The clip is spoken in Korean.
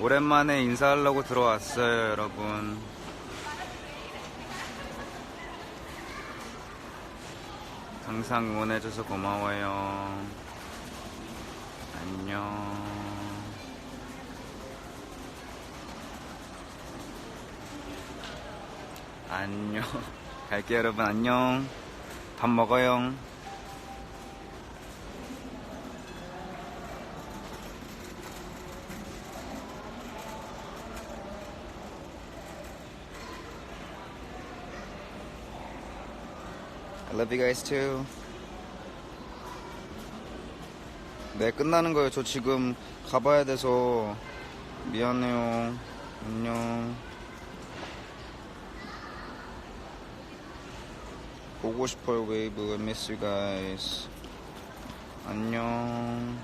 오랜만에 인사하려고 들어왔어요, 여러분. 항상 응원해줘서 고마워요. 안녕. 안녕. 갈게요, 여러분. 안녕. 밥 먹어요. I love you guys too. 네, 끝나는 거예요. 저 지금 가봐야 돼서 미안해요. 안녕. 보고 싶어요, 웨이브. I miss you guys. 안녕.